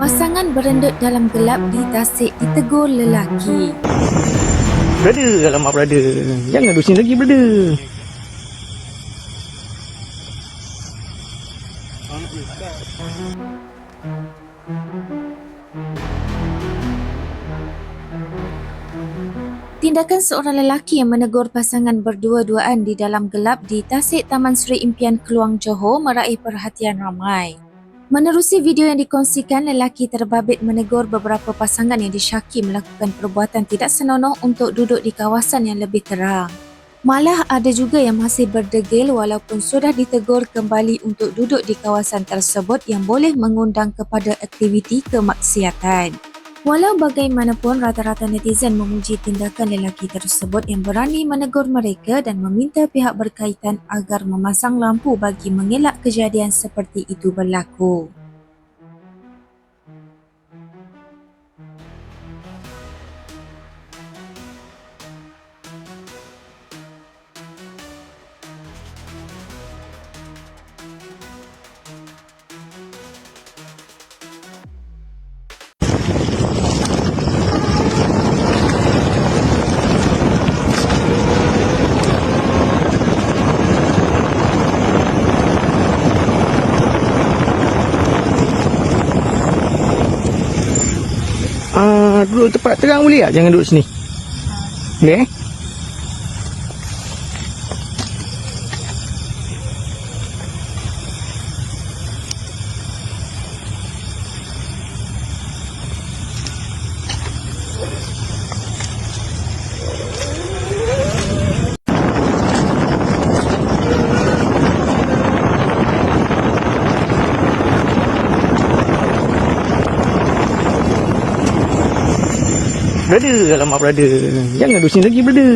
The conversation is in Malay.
Pasangan berendut dalam gelap di Tasik ditegur lelaki. Brother, alamak brother. Jangan sini lagi brother. Tindakan seorang lelaki yang menegur pasangan berdua-duaan di dalam gelap di Tasik Taman Seri Impian Keluang Johor meraih perhatian ramai. Menerusi video yang dikongsikan, lelaki terbabit menegur beberapa pasangan yang disyaki melakukan perbuatan tidak senonoh untuk duduk di kawasan yang lebih terang. Malah ada juga yang masih berdegil walaupun sudah ditegur kembali untuk duduk di kawasan tersebut yang boleh mengundang kepada aktiviti kemaksiatan. Walau bagaimanapun, rata-rata netizen memuji tindakan lelaki tersebut yang berani menegur mereka dan meminta pihak berkaitan agar memasang lampu bagi mengelak kejadian seperti itu berlaku. Ah, duduk tempat terang boleh tak? Jangan duduk sini. Boleh eh? Brother, alamak brother. Jangan duduk sini lagi brother.